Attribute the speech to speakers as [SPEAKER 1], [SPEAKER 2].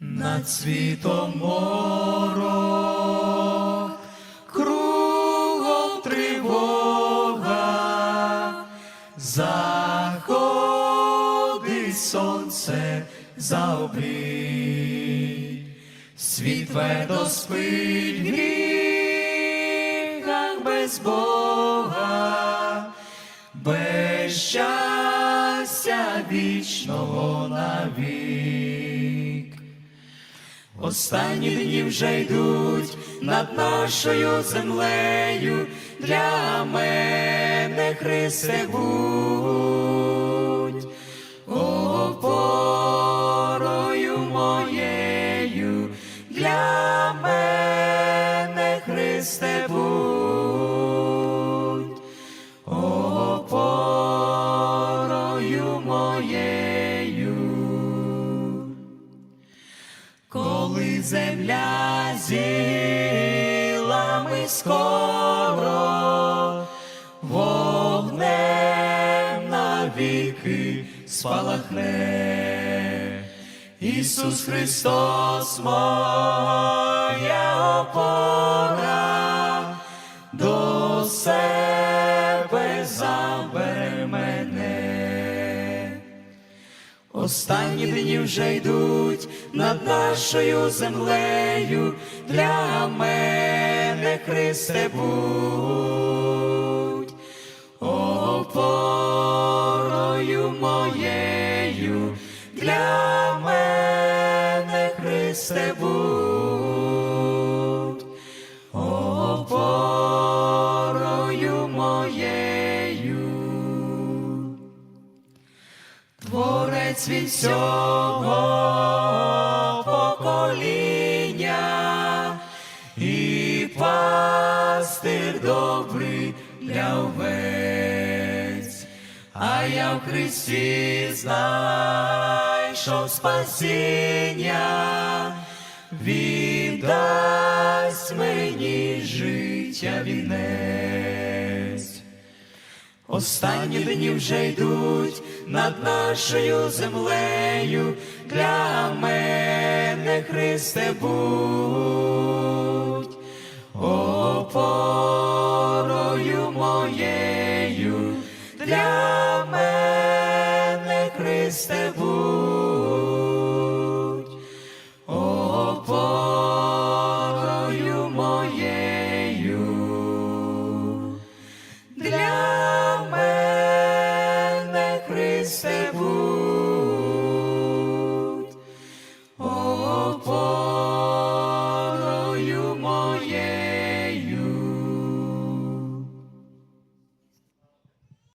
[SPEAKER 1] Над світом морок, кругом тривога, заходить сонце за обрій, світ твердо спить гріхах без Бога, без щастя вічного навік. Останні дні вже йдуть над нашою землею, для мене Христе будь, опорою моєю, для Коли земля зілами скоро, вогнем навіки спалахне. Ісус Христос, моя Останні дні вже йдуть над нашою землею, для мене Христе будь, опорою моєю, для мене Христе будь, Творець від всього покоління. І пастир добрий для овець, а я в Христі знайшов спасіння, віддасть мені життя вінець. Останні дні вже йдуть над нашою землею, для мене Христе будь, опорою моєю, для мене Христе будь, опорою моєю.